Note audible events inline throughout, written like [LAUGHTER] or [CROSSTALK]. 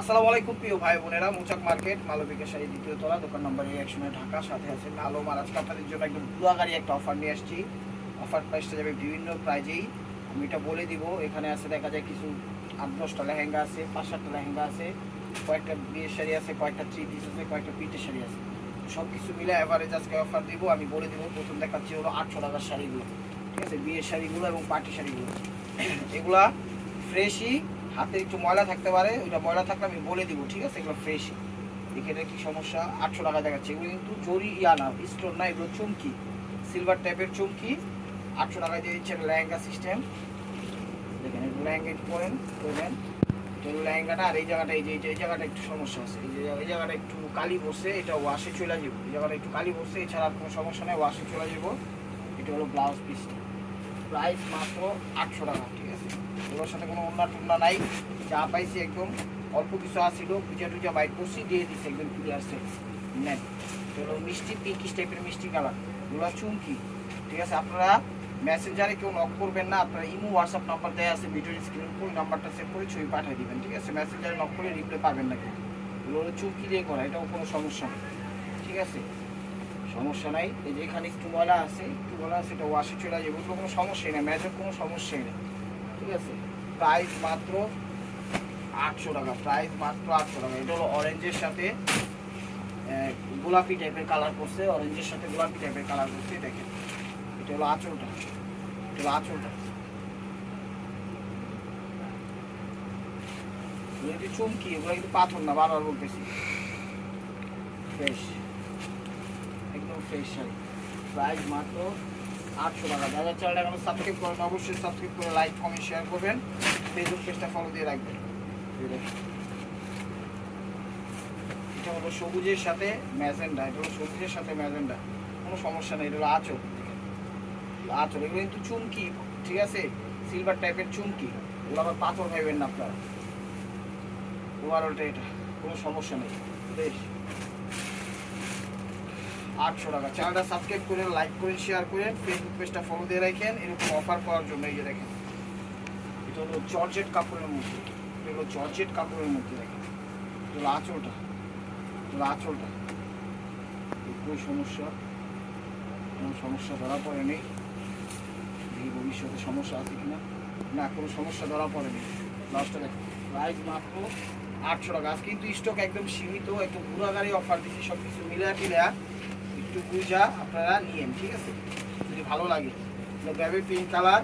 আসসালামু আলাইকুম, প্রিয় ভাই বোনেরা। মুচাক মার্কেট মালবিকা শাড়ি দ্বিতীয় তলা, দোকান নম্বর এক সময় ঢাকা, সাথে আছে আলো মারাজ। আপনাদের জন্য একদম গাড়ি একটা অফার নিয়ে আসছি। অফার প্রাইসটা যাবে বিভিন্ন প্রাইজেই। আমি এটা বলে দিব, এখানে আছে দেখা যায় কিছু আট, দশটা লেহেঙ্গা আছে, পাঁচ, সাতটা লেহেঙ্গা আছে, কয়েকটা বিয়ের শাড়ি আছে, কয়েকটা থ্রি পিস আছে, কয়েকটা পিঠের শাড়ি আছে। সব কিছু মিলে অ্যাভারেজ আজকে অফার দিব, আমি বলে দিব, প্রথম দেখাচ্ছি হলো আটশো টাকার শাড়িগুলো। ঠিক আছে? বিয়ের শাড়িগুলো এবং পার্টি শাড়িগুলো। এগুলা ফ্রেশই হাতে একটু ময়লা থাকতে পারে, ওইটা ময়লা থাকলে আমি বলে দিব, ঠিক আছে? এগুলো ফ্রেশ এখানে কি সমস্যা, আটশো টাকা দেখাচ্ছে। এগুলো কিন্তু জরি ইয়া না স্টোন না, এগুলো চুমকি। সিলভার টাইপের চুমকি, আটশো টাকা দিয়ে দিচ্ছে লেহেঙ্গা সিস্টেম দেখেন এগুলো লেহেঙ্গা একটু পরেন করবেন লেহেঙ্গাটা আর এই জায়গাটা, এই যে- এই জায়গাটা একটু সমস্যা আছে। এই যে, এই জায়গাটা একটু কালি বসে এটা ওয়াশে চলে যাব। এই জায়গাটা একটু কালি বসে এছাড়া আর কোনো সমস্যা নেই ওয়াশে চলে যাব। এটা হলো ব্লাউজ পিসটা প্রাইস মাত্র আটশো টাকা, ঠিক আছে? এগুলোর সাথে কোনো অন্য টুন্না নাই, যা পাইছি একদম অল্প কিছু আসছিল পূজা টুজা বাইক করছি, দিয়ে দিচ্ছে একদম ক্লিয়ার সেট নেন তো মিষ্টি পিঙ্কিশ টাইপের মিষ্টি কালার। এগুলো চুমকি, ঠিক আছে? আপনারা মেসেঞ্জারে কেউ নক করবেন না, আপনারা ইমো, হোয়াটসঅ্যাপ নাম্বার দেওয়া আছে, ভিডিওর স্ক্রিন ওই নাম্বারটা সেভ করে ছবি পাঠিয়ে দিবেন, ঠিক আছে? মেসেঞ্জারে নক করে রিপ্লাই পাবেন না কিন্তু এগুলো চুমকি দিয়ে করা, এটাও কোনো সমস্যা নেই, ঠিক আছে? সমস্যা নাই। এই যে এখানে একটু ময়লা আছে, একটু ময়লা এটা ওয়াশে চলে যাবে ওগুলো কোনো সমস্যাই নেই ম্যাচের কোনো সমস্যাই নেই, ঠিক আছে? প্রাইস মাত্র আটশো টাকা প্রাইস মাত্র আটশো টাকা। এটা হলো অরেঞ্জের সাথে গোলাপি টাইপের কালার করছে অরেঞ্জের সাথে গোলাপি টাইপের কালার করছে, দেখেন। এটা হলো আঁচলটা, এটা হলো আঁচলটা। চুমকি, এগুলো কিন্তু পাথর না, বারবার বলতেছি। ফ্রেশ একদম প্রাইস মাত্র আটশো টাকা। যারা চ্যানেলটা এখনও সাবস্ক্রাইব করেন অবশ্যই সাবস্ক্রাইব করে লাইক কমেন্ট শেয়ার করবেন। ফেসবুক পেজটা ফলো দিয়ে রাখবেন। এটা হলো সবুজের সাথে ম্যাজেন্ডা। এটা হলো সবুজের সাথে ম্যাজেন্ডা। কোনো সমস্যা নেই, এটা হলো আচল। আচল, এগুলো কিন্তু চুমকি, ঠিক আছে? সিলভার টাইপের চুমকি। এগুলো আবার পাথর ভাইবেন না আপনারা। ওভারঅলটা এটা, কোনো সমস্যা নেই। বেশ। আটশো টাকা। চ্যানেলটা সাবস্ক্রাইব করে লাইক করে শেয়ার করেন ফেসবুক পেজটা ফলো দিয়ে রাখেন, এরকম অফার পাওয়ার জন্য এই যে দেখেন। এটা হলো জর্জেট কাপড়ের মধ্যে এটা হলো জর্জেট কাপড়ের মধ্যে দেখেন। এটা আঁচলটা। এটা আঁচলটা। কোনো সমস্যা। কোনো সমস্যা ধরা পড়েনি এই ভবিষ্যতে সমস্যা আছে কিনা। না, কোনো সমস্যা ধরা পড়েনি লাস্টটা দেখেন প্রাইস মাত্র আটশো টাকা। আজ কিন্তু স্টক একদম সীমিত একটু ঘুরা গাড়ি অফার দিচ্ছি সব কিছু মিলা টিলা একটু বুঝা আপনারা নিয়েন, ঠিক আছে? যদি ভালো লাগে। ব্যাবে পিঙ্ক কালার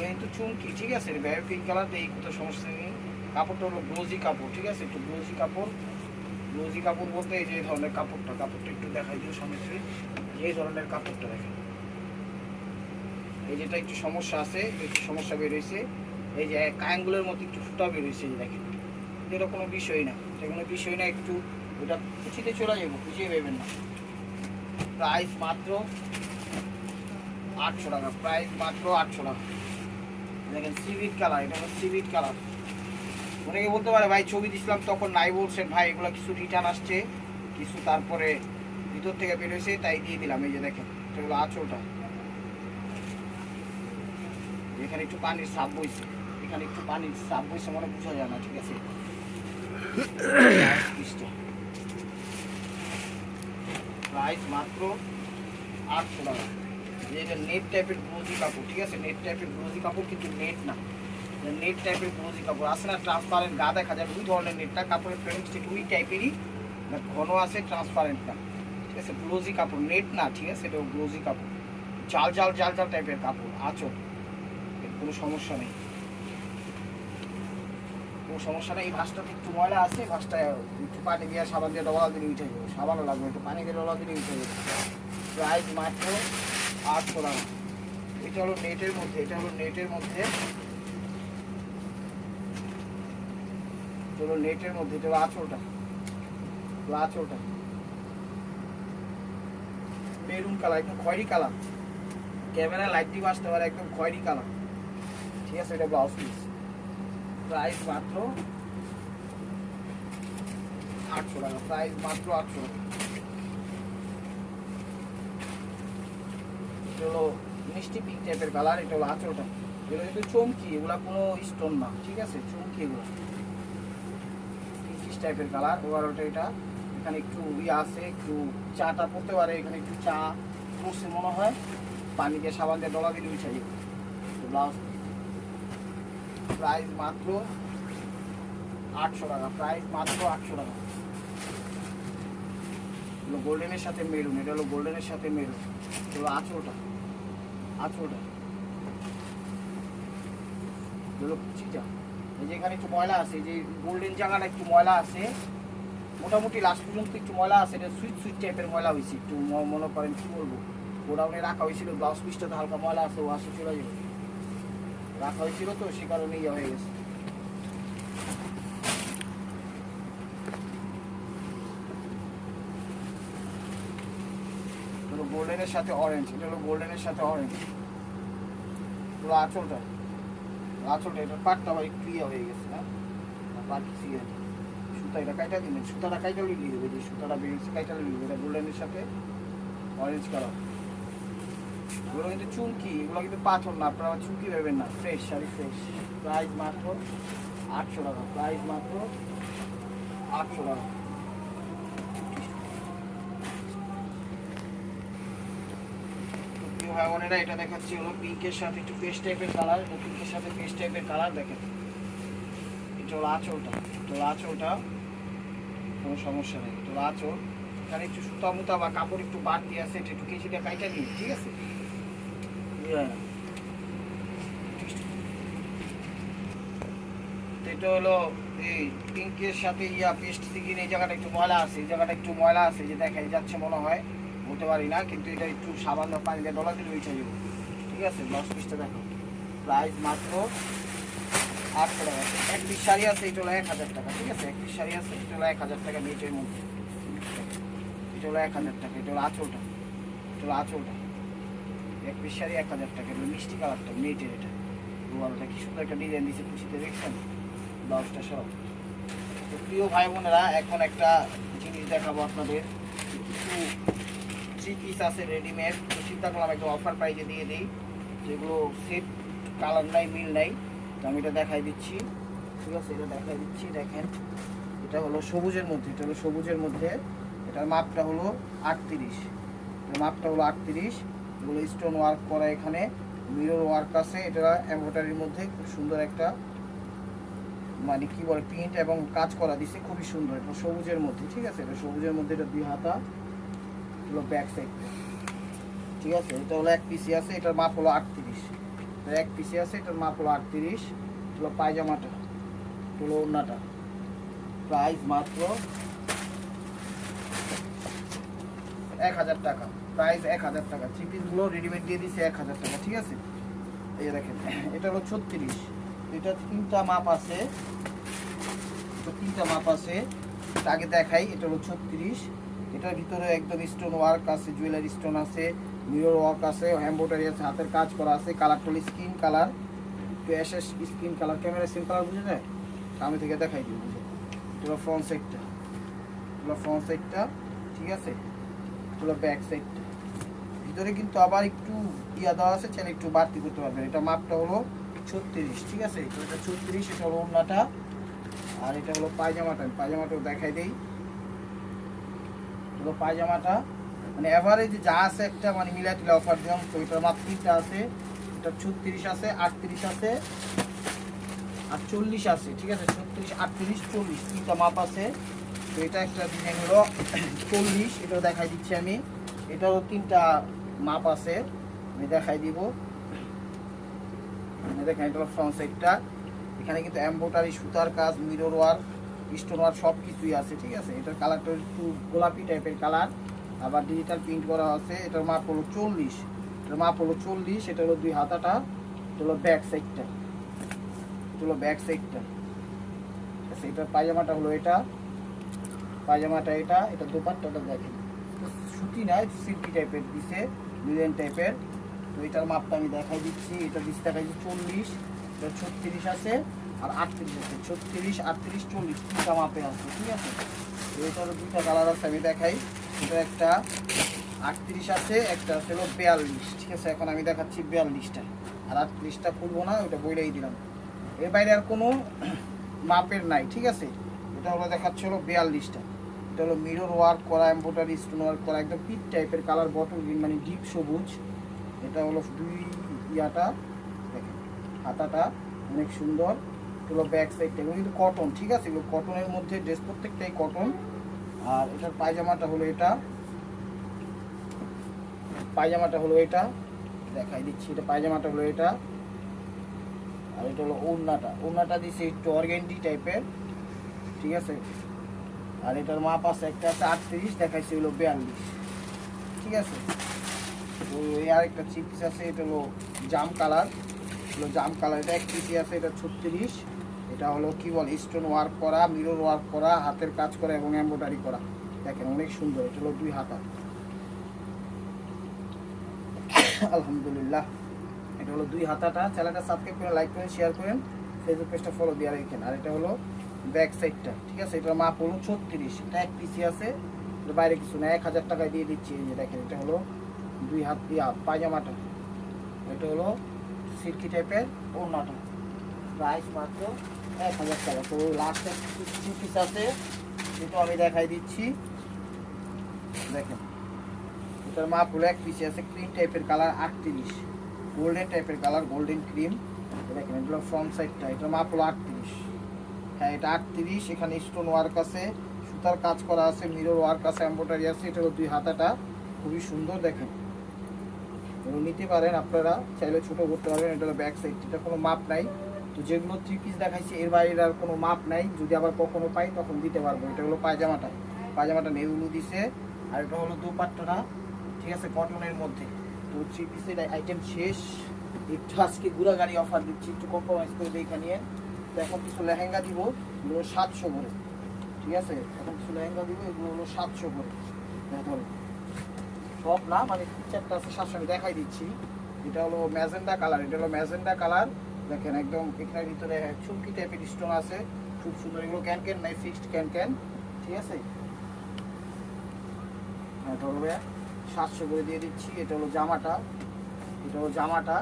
কিন্তু চুমকি, ঠিক আছে? ব্যাবে পিঙ্ক কালার এই কোথাও সমস্যা নেই। কাপড়টা হলো গ্লোজি কাপড়, ঠিক আছে? একটু গ্লোজি কাপড়। গ্লোজি কাপড় বলতে এই যে ধরনের কাপড়টা কাপড়টা একটু দেখাই সামনে থেকে এই ধরনের কাপড়টা দেখেন। এই যেটা একটু সমস্যা আছে, একটু সমস্যা বেরোইছে এই যে কায়াঙ্গুলের মতো একটু ফুটা যে দেখেন। এটা কোনো বিষয় না। এটা কোনো বিষয় না, একটু ওটা কুচিতে চলে যাব কুচিয়ে দেবেন না। প্রাইস মাত্র আটশো টাকা, প্রাইস মাত্র আটশো টাকা। দেখেন সিভিট কালার, এটা হলো সিভিট কালার। অনেকে বলতে পারে, ভাই, ছবি দিছিলাম, তখন নাই বলছেন, ভাই, এগুলো কিছু রিটার্ন আসছে, কিছু তারপরে ভিতর থেকে বেরোয়েছে তাই দিয়ে দিলাম, এই যে দেখেন, এটা হলো আঁচলটা। এখানে একটু পানির সাপ বইছে, এখানে একটু পানির সাপ বইছে, মনে বোঝা যায় না, ঠিক আছে? [CLEARS THROAT] প্রাইস মাত্র আটশো টাকা। যে এটা নেট টাইপের ব্রোজি কাপড়, ঠিক আছে? নেট টাইপের ব্রোজি কাপড় কিন্তু নেট না। নেট টাইপের ব্রোজি কাপড় আছে না ট্রান্সপারেন্ট গা দেখা যায় দুই ধরনের নেটটা কাপড়ের ফ্রেমস ঠিক ওই টাইপেরই ঘন আছে ট্রান্সপারেন্ট না। ঠিক আছে? ব্লোজি কাপড় নেট না, ঠিক আছে? এটা ব্লোজি কাপড়। জাল জাল জাল জাল টাইপের কাপড়, আচল। এর কোনো সমস্যা নেই। কোনো সমস্যা নেই এই ভাসটাতে একটু ময়লা আছে ভাসটা একটু পানি দিয়ে সাবান দিয়ে ডলা দিলে উঠে যাবে। সাবানও লাগবে একটু পানি দিয়ে ডলা দিলে উঠে যাবে। প্রাইস মাত্র আটশো টাকা এটা হলো নেটের মধ্যে, এটা হলো নেটের মধ্যে। হলো নেটের মধ্যে, এটা হলো আঁচলটা। হলো আঁচলটা। মেরুন কালার, একদম খয়েরি কালার। ক্যামেরা লাইট দিয়ে আসতে পারে একদম খয়েরি কালার। ঠিক আছে, এটা ব্লাউজ পিস প্রাইস মাত্র আটশো টাকা, প্রাইস মাত্র আটশো। এটা হলো মিষ্টি পিঙ্ক টাইপের কালার এটা হলো আঁচলটা এগুলো কিন্তু চমকি, এগুলা কোনো স্টোন না, ঠিক আছে? চমকি এগুলো। টাইপের কালার ওভারঅলটা এটা, এখানে একটু ইয়ে আছে, একটু চাটা পড়তে পারে, এখানে একটু চা পড়ছে মনে হয়। পানি দিয়ে সাবান দিয়ে ডলা দিলে উঠে ব্লাউজ প্রাইস মাত্র আটশো টাকা, প্রাইস মাত্র আটশো টাকা। হলো গোল্ডেনের সাথে মেরুন, এটা হলো গোল্ডেনের সাথে মেরুন। হলো আঁচলটা আঁচলটা হলো কুচিটা এই যে এখানে একটু ময়লা আছে যে গোল্ডেন জায়গাটা একটু ময়লা আছে। মোটামুটি লাস্ট পর্যন্ত একটু ময়লা আছে, এটা সুইট সুইট টাইপের ময়লা হয়েছে, একটু মনে করেন কি বলব, গোডাউনে রাখা হয়েছিল, ব্লাউজ পিসটাতে হালকা ময়লা আছে, ও আসে চলে যাবে। রাখা হয়েছিল তো, সে কারণে ইয়ে হয়ে গেছে। গোল্ডেনের সাথে অরেঞ্জ এটা হলো গোল্ডেনের সাথে অরেঞ্জ পুরো আঁচলটা আঁচলটা, এটা পাটটা একটু ইয়ে হয়ে গেছে না পাট সিয়ে সুতা এটা কাইটা দিলেন, সুতাটা কাইটা লিখে দেবে, যে সুতাটা বেরিয়েছে কাইটা লিখে এটা গোল্ডেনের সাথে অরেঞ্জ কালার। এগুলো কিন্তু চুমকি, এগুলো কিন্তু পাথর না। আপনারা চুমকি ভেবেন না। ফ্রেশ শাড়ি ফ্রেশ প্রাইস মাত্র আটশো টাকা। প্রাইস মাত্র আটশো টাকা। তো ভাই বোনেরা, এটা দেখাচ্ছি হলো পিঙ্কের সাথে একটু পেস্ট টাইপের কালার পিঙ্কের সাথে পেস্ট টাইপের কালার দেখেন। এটা হলো আঁচলটা। এটা হলো আঁচলটা। কোনো সমস্যা নেই। এটা হলো আঁচল। একটু সুতা মুতা বা কাপড় একটু বাড়তি আছে, এটা একটু কেজিটা কাইটা নিন ঠিক আছে? এটা হলো এই পিঙ্কের সাথে ইয়া পেস্ট সিগিন এই জায়গাটা একটু ময়লা আছে, এই জায়গাটা একটু ময়লা আছে যে দেখাই যাচ্ছে মনে হয়, বলতে পারি না, কিন্তু এটা একটু সামান্য পানি দিয়ে ডলা দিলে উঠে যাবে। ঠিক আছে ব্লাউজ পিসটা দেখো। প্রাইস মাত্র আটশো টাকা এক পিস শাড়ি আছে, এটা হলো এক হাজার টাকা। ঠিক আছে, এক পিস শাড়ি আছে, এটা হলো এক হাজার টাকা নেটের মধ্যে। এটা হলো এক হাজার টাকা, এটা হলো আঁচলটা। এটা হলো আঁচলটা। এক পিস শাড়ি এক হাজার টাকা মিষ্টি কালারটা নেটের এটা। রুমালটা কি সুন্দর একটা ডিজাইন দিয়েছে, খুশিতে দেখছেন? ব্লাউজটা সব। তো প্রিয় ভাই বোনেরা, এখন একটা জিনিস দেখাবো আপনাদের। কিছু থ্রি পিস আছে রেডিমেড তো চিন্তা করলাম একটা অফার প্রাইজে দিয়ে দিই। যেগুলো সেট কালার নাই, মিল নাই। তো আমি এটা দেখাই দিচ্ছি। ঠিক আছে, এটা দেখাই দিচ্ছি, দেখেন। এটা হলো সবুজের মধ্যে, এটা হলো সবুজের মধ্যে। এটার মাপটা হলো আটত্রিশ। মাপটা হলো আটত্রিশ। এগুলো স্টোন ওয়ার্ক করা এখানে। মিরর ওয়ার্ক আছে। এটা এম্ব্রয়ডারির মধ্যে খুব সুন্দর একটা মানে কি বলে প্রিন্ট এবং কাজ করা দিছে। খুবই সুন্দর। এটা সবুজের মধ্যে, ঠিক আছে? এটা সবুজের মধ্যে, এটা দুই হাতা, হলো ব্যাক সাইড ঠিক আছে? এটা হলো এক পিসি আছে। এটার মাপ হলো আটত্রিশ। এক পিসি আছে। এটার মাপ হলো আটত্রিশ। হলো পায়জামাটা। হলো ওড়নাটা। প্রাইস মাত্র এক হাজার টাকা। প্রাইস এক হাজার টাকা। থ্রি পিসগুলো রেডিমেড দিয়ে দিছে এক হাজার টাকা, ঠিক আছে? এই দেখেন, এটা হলো ছত্রিশ। এটা তিনটা মাপ আছে। তো তিনটা মাপ আছে। এটা আগে দেখাই, এটা হলো ছত্রিশ। এটার ভিতরে একদম স্টোন ওয়ার্ক আছে জুয়েলারি স্টোন আছে মিরর ওয়ার্ক আছে এম্ব্রয়ডারি আছে, হাতের কাজ করা আছে কালারটা হলো স্কিন কালার একটু অ্যাশের skin colour camera skin colour বুঝে যায় সামনে থেকে দেখাই দিই বুঝে এটা ফ্রন্ট সাইডটা হলো ফ্রন্ট সাইডটা ঠিক আছে? এটা ব্যাক সাইডটা ভিতরে কিন্তু আবার একটু ইয়া দেওয়া আছে, চাইলে একটু বাড়তি করতে পারবেন। এটা মাপটা হলো ছত্রিশ, ঠিক আছে? এটা ছত্রিশ, এটা হলো ওড়নাটা। আর এটা হলো পায়জামাটা, আমি পায়জামাটাও দেখাই দেই। হলো পায়জামাটা। মানে এভারেজ যা আছে একটা মানে মিলাই টিলা অফার দিলাম, তো এটার তিনটা আছে। এটা ছত্রিশ আছে, আটত্রিশ আছে, আর চল্লিশ আছে, ঠিক আছে? ছত্রিশ, আটত্রিশ, চল্লিশ, তিনটা মাপ আছে। তো এটা একটা ডিজাইন হলো [CLEARS THROAT] চল্লিশ এটা দেখাই দিচ্ছি আমি। এটারও তিনটা মাপ আছে, আমি দেখাই দিব। দেখেন, এটা হলো ফ্রন্ট সাইডটা এখানে কিন্তু এম্বোটারি সুতার কাজ মিরর ওয়ার্ক স্টোন ওয়ার্ক সব কিছুই আছে, ঠিক আছে? এটার কালারটা একটু গোলাপি টাইপের কালার আবার ডিজিটাল প্রিন্ট করা আছে, এটার মাপ হলো চল্লিশ। এটার মাপ হলো চল্লিশ, এটা হলো দুই হাতাটা। এটা হলো ব্যাক সাইডটা এটা হলো ব্যাক সাইডটা ঠিক আছে, এটার পায়জামাটা হলো এটা। পায়জামাটা এটা এটা দোপাট্টাটা দেখেন। সুতি না সিল্কি টাইপের দিছে। ডিজাইন টাইপের তো এটার মাপটা আমি দেখাই দিচ্ছি। এটা দিচ্ছে দেখাই দিচ্ছি চল্লিশ, এটা ছত্রিশ আছে, আর আটত্রিশ আছে। ছত্রিশ, আটত্রিশ, চল্লিশ তিনটা মাপে আছে, ঠিক আছে? তো এটারও দুইটা কালার আছে, আমি দেখাই। এটা একটা আটত্রিশ আছে, একটা আছে বিয়াল্লিশ, ঠিক আছে? এখন আমি দেখাচ্ছি বিয়াল্লিশটা। আর আটত্রিশটা খুলবো না ওটা বইলেই দিলাম। এর বাইরে আর কোনো মাপের নাই, ঠিক আছে? এটা হলো দেখাচ্ছে হলো বিয়াল্লিশটা। এটা হলো মিরর ওয়ার্ক করা এম্বোটারি স্টোন ওয়ার্ক করা, একদম পিট টাইপের কালার বটল গ্রিন মানে ডিপ সবুজ। এটা হলো দুই ইয়াটা, দেখেন, হাতাটা অনেক সুন্দর। এটা হলো ব্যাক সাইডটা এগুলো কিন্তু কটন ঠিক আছে? এগুলো কটনের মধ্যে ড্রেস প্রত্যেকটাই কটন আর এটার পায়জামাটা হলো এটা। পায়জামাটা হলো এটা। দেখাই দিচ্ছি, এটা পায়জামাটা হলো এটা। আর এটা হলো ওড়নাটা। ওড়নাটা দিচ্ছে একটু অর্গেন্ডি টাইপের ঠিক আছে? আর এটার মাপ আছে, একটা আছে আটত্রিশ, দেখাইছে হলো বিয়াল্লিশ। ঠিক আছে? তো এই আরেকটা থ্রি আছে, এটা হলো জাম কালার। হলো জাম কালার, এটা এক পিসি আছে, এটা ছত্রিশ। এটা হলো কি বল স্টোন ওয়ার্ক করা মিরর ওয়ার্ক করা, হাতের কাজ করা এবং এম্ব্রয়ডারি করা। দেখেন, অনেক সুন্দর, এটা হলো দুই হাতা। আলহামদুলিল্লাহ। এটা হলো দুই হাতাটা। চ্যানেলটা সাবস্ক্রাইব করে লাইক করেন শেয়ার করেন ফেসবুক পেজটা ফলো দিয়ে রাখেন। আর এটা হলো ব্যাক সাইডটা ঠিক আছে? এটার মাপ হলো ছত্রিশ, এটা এক পিসি আছে বাইরে কিছু না, এক হাজার টাকায় দিয়ে দিচ্ছি, এই যে দেখেন, এটা হলো দুই হাত ইয়া পায়জামাটা। এটা হলো সিল্কি টাইপের ওড়নাটা। প্রাইস মাত্র এক হাজার টাকা। তো লাস্টে থ্রি পিস আছে যেটা আমি দেখাই দিচ্ছি। দেখেন, এটার মাপ হলো এক পিসি আছে ক্রিম টাইপের কালার আটত্রিশ। গোল্ডেন টাইপের কালার গোল্ডেন ক্রিম দেখেন, এগুলো ফ্রন্ট সাইডটা এটার মাপ হলো আটত্রিশ। হ্যাঁ এটা আটত্রিশ, এখানে স্টোন ওয়ার্ক আছে, সুতার কাজ করা আছে মিরর ওয়ার্ক আছে এম্ব্রয়ডারি আছে, এটা হলো দুই হাতাটা, খুবই সুন্দর দেখেন। এগুলো নিতে পারেন আপনারা, চাইলে ছোট করতে পারবেন এটা ব্যাক সাইড এটা কোনো মাপ নাই। তো যেগুলো থ্রি পিস দেখাইছে, এর বাইরে আর কোনো মাপ নাই, যদি আবার কখনো পাই তখন দিতে পারব। এটা হলো পায়জামাটা পায়জামাটা নেউলু দিছে, আর এটা হলো দুপাট্টাটা, ঠিক আছে কটনের মধ্যে। তো থ্রি পিসের আইটেম শেষ। একটু আজকে গুড়া গাড়ি অফার দিচ্ছি, একটু কম্প্রোমাইজ করে তো এখন কিছু লেহেঙ্গা দিব, এগুলো সাতশো করে। ঠিক আছে? এখন কিছু লেহেঙ্গা দিব, এগুলো হলো সাতশো করে। দেখুন সব না মানে চারটা আছে, সাতশো, আমি দেখাই দিচ্ছি। এটা হলো ম্যাজেন্ডা কালার, এটা হলো ম্যাজেন্ডা কালার। দেখেন, একদম এখানের ভিতরে চুমকি টাইপের স্টোন আছে। খুব সুন্দর, এগুলো ক্যান ক্যান নাই ফিক্সড ক্যান ক্যান ঠিক আছে? হ্যাঁ ধরবে সাতশো করে দিয়ে দিচ্ছি। এটা হলো জামাটা। এটা হলো জামাটা।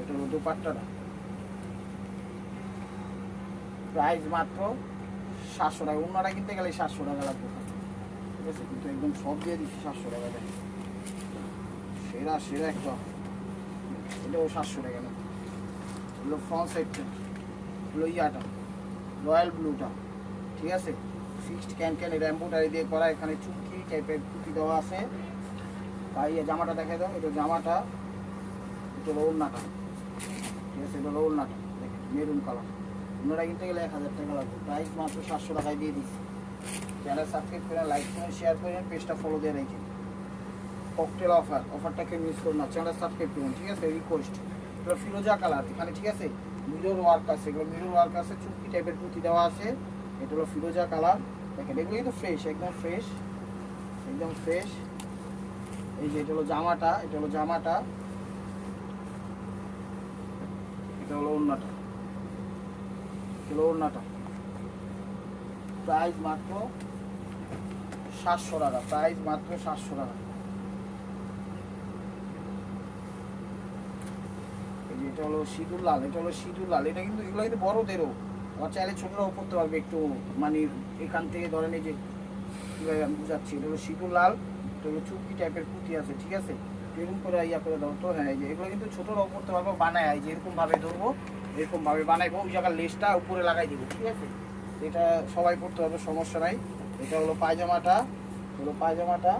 এটা হলো দুপাট্টাটা। প্রাইস মাত্র সাতশো টাকা। অন্যরা কিনতে গেলে সাতশো টাকা লাগবে। ঠিক আছে? কিন্তু একদম সব দিয়ে দিচ্ছি সাতশো টাকা দেয় সেরা সেরা একটা এটাও সাতশো টাকা না। হলো ফ্রন্ট সাইডটা হলো ইয়াটা। রয়্যাল ব্লুটা। ঠিক আছে? ফিক্সড ক্যান ক্যান এটা এম্বোটারি দিয়ে করা। এখানে চুমকি টাইপের টুপি দেওয়া আছে। তাই জামাটা দেখে দাও। এটা জামাটা, এটা হলো ওড়নাটা। ঠিক আছে? এটা ওড়নাটা। দেখেন মেরুন কালার ওনারা কিনতে গেলে এক হাজার টাকা লাগবে। প্রাইস মাত্র সাতশো টাকায় দিয়ে দিচ্ছি। চ্যানেল সাবস্ক্রাইব করেন লাইক করেন শেয়ার করেন পেজটা ফলো দিয়ে রেখে ককটেল অফার অফারটাকে মিস করুন না। চ্যানেল সাবস্ক্রাইব করুন, ঠিক আছে? রিকোয়েস্ট এগুলো ফিরোজা কালার এখানে ঠিক আছে? মিরর ওয়ার্ক আছে। এগুলো মিরর ওয়ার্ক আছে চুক্তি টাইপের পুঁতি দেওয়া আছে। এটা হলো ফিরোজা কালার দেখেন, এগুলো কিন্তু ফ্রেশ একদম ফ্রেশ একদম ফ্রেশ এই যে এটা হলো জামাটা, এটা হলো জামাটা। এটা হলো ওড়নাটা। হলো ওড়নাটা প্রাইস মাত্র সাতশো টাকা, প্রাইস মাত্র সাতশো টাকা। এটা হলো সিঁদুর লাল, এটা হলো সিঁদুর লাল, এটা কিন্তু এগুলো কিন্তু বড়দেরও। আবার চাইলে ছোটরাও করতে পারবে একটু মানে এখান থেকে ধরেন এই যে, কীভাবে আমি বুঝাচ্ছি, এটা হলো সিঁদুর লাল, এটা হলো চুপকি টাইপের পুঁতি আছে, ঠিক আছে? এরকম করে ইয়া করে দাও তো হ্যাঁ এই যে এগুলো কিন্তু ছোটরাও করতে পারব, বানায় যে এরকম ভাবে ধরবো। এরকম ভাবে বানাইবো, ওই জায়গার লেসটা উপরে লাগাই দিব, ঠিক আছে? এটা সবাই করতে হবে, সমস্যা নাই। এটা হলো পায়জামাটা হলো পায়জামাটা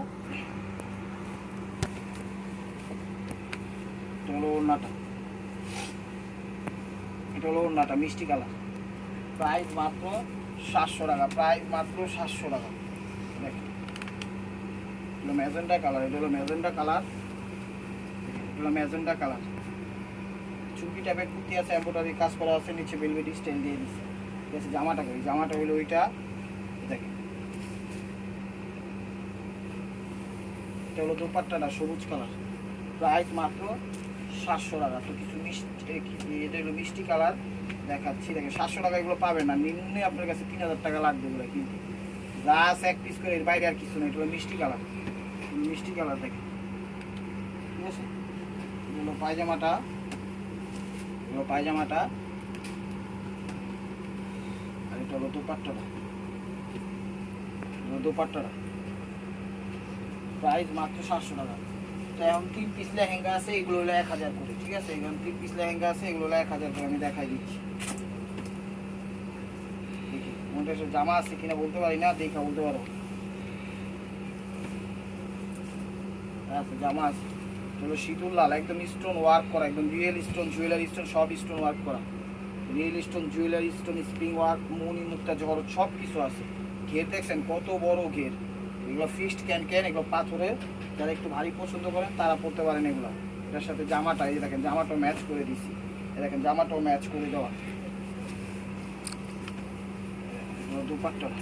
হলো ওড়নাটা। এটা হলো ওড়নাটা, মিষ্টি কালার। প্রাইস মাত্র সাতশো টাকা, প্রাইস মাত্র সাতশো টাকা। দেখেন। হলো ম্যাজেন্ডা কালার, এটা হলো ম্যাজেন্ডা কালার। এটা হলো ম্যাজেন্ডা কালার। চুমকি টাইপের কুর্তি আছে এম্ব্রয়ডারি কাজ করা আছে, নিচে বেলভেট স্টাইল দিয়ে দিচ্ছে ঠিক আছে, জামাটা করি জামাটা হলো ওইটা দেখেন। এটা হলো দোপাট্টাটা সবুজ কালার। প্রাইস মাত্র সাতশো টাকা, তো কিছু মিষ্টি এটা হলো মিষ্টি কালার, দেখাচ্ছি, দেখেন, সাতশো টাকা এগুলো পাবেন না, নিম্নে আপনার কাছে তিন হাজার টাকা লাগবে এগুলো কিন্তু। আছে এক পিস করে, এর বাইরে আর কিছু নেই এটা হলো মিষ্টি কালার। মিষ্টি কালার দেখেন। ঠিক আছে? এগুলো পায়জামাটা এগুলো পায়জামাটা। আর এটা হলো দোপাট্টাটা। দোপাট্টাটা। প্রাইস মাত্র সাতশো টাকা। তো এখন তিন পিস লেহেঙ্গা আছে, এগুলো হলো এক হাজার করে, ঠিক আছে? এখন তিন পিস লেহেঙ্গা আছে, এগুলো হলো এক হাজার করে, আমি দেখাই দিচ্ছি। দেখি কোনটা জামা আছে কিনা বলতে পারি না, দেখা বলতে পারো। আচ্ছা জামা আছে। হলো শীতুল লাল, একদম স্টোন ওয়ার্ক করা, একদম রিয়েল স্টোন জুয়েলারি স্টোন সব স্টোন ওয়ার্ক করা। Real stone jewellery stone spring work মনি, মুক্তা জহর সব কিছু আছে। ঘের দেখছেন, কত বড় ঘের। এগুলো ফিস্ট ক্যান ক্যান এগুলো পাথরের যারা একটু ভারী পছন্দ করেন, তারা পড়তে পারেন এগুলো। এটার সাথে জামাটা, এই দেখেন, জামাটাও ম্যাচ করে দিছি। এই দেখেন, জামাটাও ম্যাচ করে দেওয়া। দুপাট্টাটা।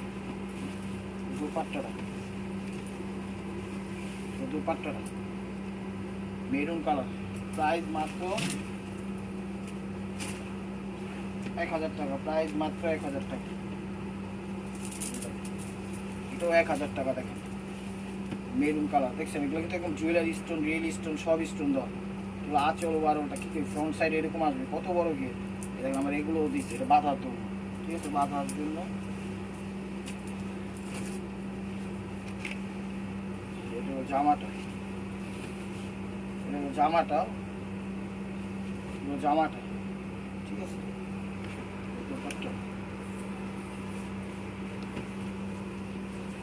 এই দুপাট্টাটা। Maroon colour. প্রাইস মাত্র এক হাজার টাকা, প্রাইস মাত্র এক হাজার টাকা। এটাও এক হাজার টাকা দেখেন। মেরুন কালার, দেখছেন? এগুলো কিন্তু একদম জুয়েলারি স্টোন রিয়েল স্টোন সব স্টোন দেওয়া। এগুলো আচল বারোটা কি ফ্রন্ট সাইড এরকম আসবে, কত বড় গিয়ে? দেখেন, আমার এগুলোও দিচ্ছে, এটা বাঁধার তো ঠিক আছে, বাঁধার জন্য। জামাটা। জামাটা। জামাটা। ঠিক আছে? দোপাট্টা।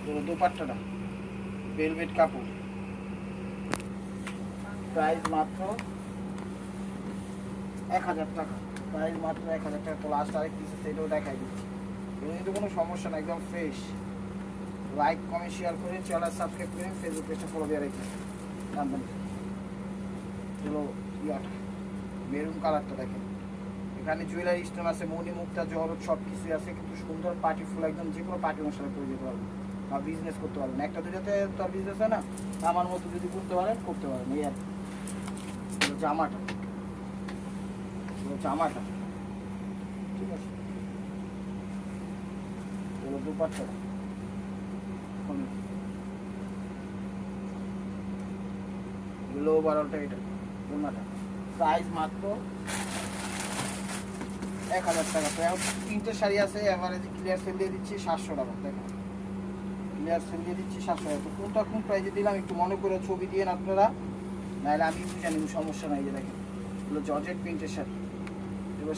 হলো দোপাট্টাটা। ভেলভেট কাপড়। প্রাইস মাত্র এক হাজার টাকা। প্রাইস মাত্র এক হাজার টাকা। তো লাস্ট আরেক পিস সেটাও দেখাই দিচ্ছি। এগুলো কোনো সমস্যা না একদম ফ্রেশ লাইক কমেন্ট শেয়ার করে চ্যানেল সাবস্ক্রাইব করে ফেসবুক পেজটা ফলো দিয়ে রেখে এগুলো ইয়াটা। মেরুন কালারটা দেখেন। এখানে জুয়েলারি স্টোন আছে, মণি মুক্তা জহরত সব কিছুই আছে, কিন্তু সুন্দর পার্টি ফুল, একদম যে কোনো পার্টি অনুষ্ঠানে করে যেতে পারবেন বা বিজনেস করতে পারবেন। একটা দুটাতে তো আর বিজনেস হয় না? আমার মতো যদি করতে পারেন করতে পারেন। এই আর। এগুলো জামাটা। জামাটা। ঠিক আছে? এগুলো দুপাট্টাটা লো বারোটা এটা। ওনাটা। প্রাইস মাত্র এক হাজার টাকা। এখন তিনটে শাড়ি আছে ক্লিয়ার সেল দিয়ে দিচ্ছি সাতশো টাকা ক্লিয়ার সেল দিয়ে দিচ্ছি সাতশো টাকা। কোনটা কোন দিলাম একটু মনে করে ছবি দিয়ে আপনারা? আমি সমস্যা নাই যে প্রিন্টের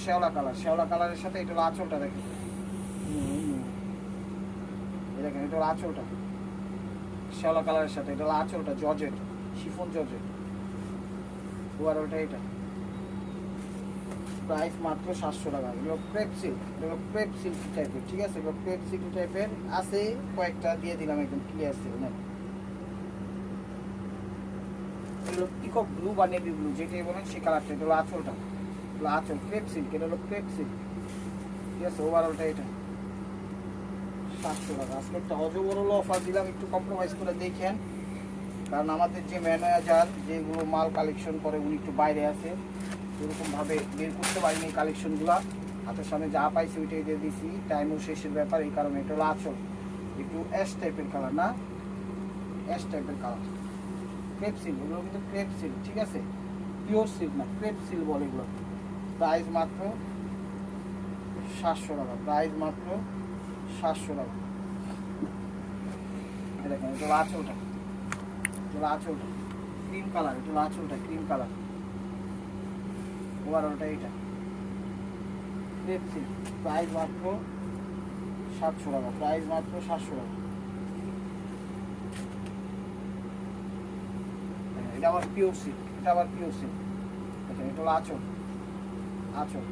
শ্যাওলা কালার, শ্যাওলা কালারের সাথে এটা হলো আঁচলটা দেখেন। দেখেন আঁচলটা। শ্যাওলা কালারের সাথে, এটা আঁচলটা জর্জেট শিফন জর্জেট ওয়ার এটা। প্রাইস মাত্র সাতশো টাকা। এগুলো ক্রেপ সিল্ক এগুলো ক্রেপ সিল্ক টাইপের ঠিক আছে? এগুলো ক্রেপ সিল্ক টাইপের আছে, কয়েকটা দিয়ে দিলাম একদম ক্লিয়ার না এগুলো পিকক ব্লু বা নেভি ব্লু যেটাই বলেন সেই কালারটা এটা হলো আঁচলটা। এগুলো আঁচল ক্রেপ সিল্ক এটা হলো ক্রেপ সিল্ক ঠিক আছে? ওভারঅলটা এটা। সাতশো টাকা। আজকে একটা অজবরল অফার দিলাম, একটু কম্প্রোমাইজ করে দেখেন। কারণ আমাদের যে ম্যানেজার যেগুলো মাল কালেকশন করে, উনি একটু বাইরে আছে। এরকমভাবে বের করতে পারিনি কালেকশনগুলো। হাতের সামনে যা পাইছি ওইটাই দিয়ে দিছি। টাইমও শেষের ব্যাপার, এই কারণে এটা হলো আচল একটু অ্যাশ টাইপের কালার না? অ্যাশ টাইপের কালার ক্রেপ সিল্ক এগুলো কিন্তু ক্রেপ সিল্ক ঠিক আছে? পিওর সিল্ক না ক্রেপ সিল্ক বলে এগুলো। প্রাইস মাত্র সাতশো টাকা প্রাইস মাত্র সাতশো টাকা। দেখেন, এটা এটা হলো ক্রিম কালার এটা হলো আঁচলটা ক্রিম কালার ওভারঅলটা এটা পেপসি প্রাইস মাত্র সাতশো টাকা প্রাইস মাত্র সাতশো টাকা। এটা আবার পিওর সিল্ক এটা আবার পিওর সিল্ক দেখেন এটা হলো আঁচল আঁচল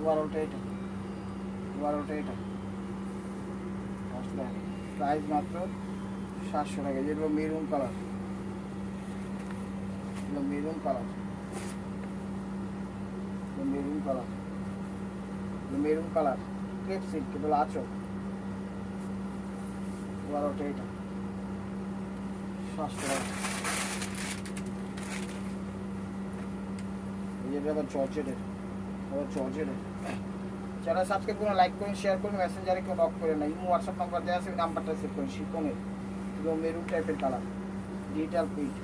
ওভারঅলটা এটা ওভারঅলটা এটা প্রাইস মাত্র সাতশো টাকা যেগুলো মেরুন কালার এগুলো মেরুন কালার এগুলো মেরুন কালার এগুলো মেরুন কালার ক্রেপ সিল্ক এগুলো আচল বারোটা এটা সাতশো টাকা এই যে এটা আবার জর্জেটের আবার জর্জেটের চ্যানেল সাবস্ক্রাইব করুন লাইক করুন শেয়ার করুন মেসেঞ্জারে কেউ নক করে না ইমো হোয়াটসঅ্যাপ নাম্বার দেওয়া আছে ওই নাম্বারটা সেভ করুন শিপনের মেরুন টাইপের কালার ডিজিটাল প্রিন্ট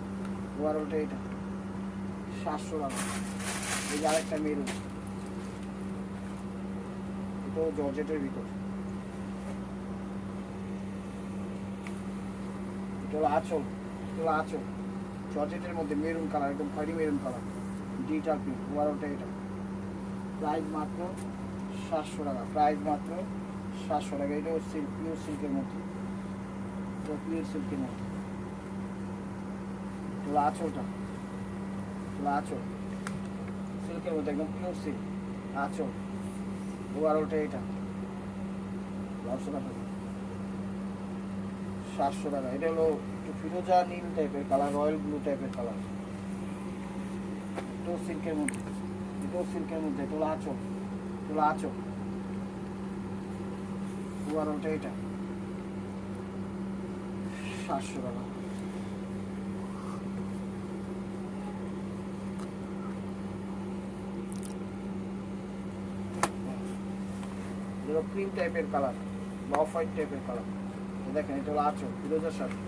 ওভারঅলটা এটা। সাতশো টাকা। এই আরেকটা মেরুন এটাও জর্জেটের ভিতর। এটা হলো আঁচল। এটা হলো জর্জেটের মধ্যে মেরুন কালার একদম খয়েরি মেরুন কালার ডিজিটাল প্রিন্ট বারোটা এটা। প্রাইস মাত্র সাতশো টাকা। প্রাইস মাত্র সাতশো টাকা। এটাও সিল্ক পিওর সিল্কের মধ্যে। হলো আঁচলটা এটা হলো আঁচল সিল্কের মধ্যে একদম পিওর সিল্ক আঁচল বারোটা এটা। বারোশো টাকা। সাতশো টাকা। এটা হলো একটু ফিরোজা নীল টাইপের কালার রয়্যাল ব্লু টাইপের কালার এটাও সিল্কের মধ্যে। এটাও সিল্কের মধ্যে। আঁচল এটা হলো আঁচল বারোটা এটা। সাতশো টাকা। যেটা ক্রিম টাইপের কালার বা অফ হোয়াইট টাইপের কালার দেখেন, এটা হলো আচল, ফিরোজার সাথে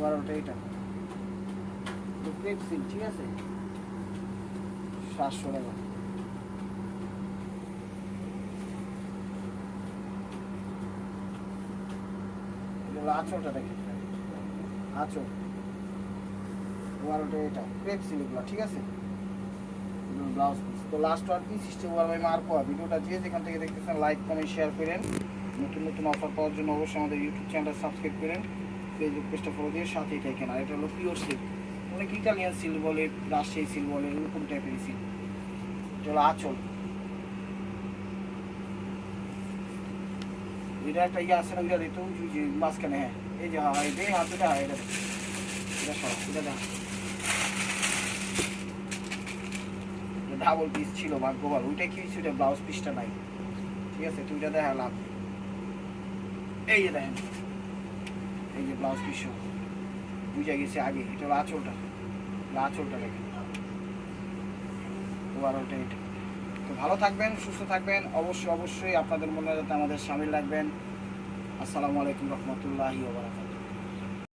বারোটা এটা ক্রিম সিল ঠিক আছে? সাতশো টাকা। এটা হলো আঁচলটা দেখেন। আঁচল। বারোটা এটা, ক্রেপ সিল এগুলো, ঠিক আছে? ব্লাউজ তো লাস্ট ওয়ান পিস সিস্টেম ওয়ার মারপো ভিডিওটা যে যেখান থেকে দেখতেছেন লাইক কমেন্ট শেয়ার করেন। নতুন নতুন অফার পাওয়ার জন্য অবশ্যই আমাদের ইউটিউব চ্যানেলটা সাবস্ক্রাইব করেন। ফেসবুক পেজটা ফলো দিয়ে সাথেই থাকেন। আর এটা হলো পিওর সিল্ক অনেক ইটালিয়ান সিল বলে রাজশাহী সিল বলে, এরকম টাইপের সিল এটা হলো আঁচল। এটা একটা ইয়ে আছে না ওইটা দিতে যে মাঝখানে হ্যাঁ এই যে হ্যাঁ এই যে হাতটা হ্যাঁ এটা এটা সব এটা দেখা ডাবল পিস ছিল ভাগ্যবান ওইটা কি হয়েছে ওইটা ব্লাউজ পিসটা নাই ঠিক আছে তুইটা দেখালাম এই যে দেখেন এই যে ব্লাউজ পিস বুঝে গেছে আগে এটা হলো আঁচলটা হলো আঁচলটা দেখেন ওভারঅলটা এটা তো ভালো থাকবেন, সুস্থ থাকবেন। অবশ্যই অবশ্যই আপনাদের মনে যাতে আমাদের সামিল রাখবেন। আসসালামু আলাইকুম রহমতুল্লাহি ওবরাকাত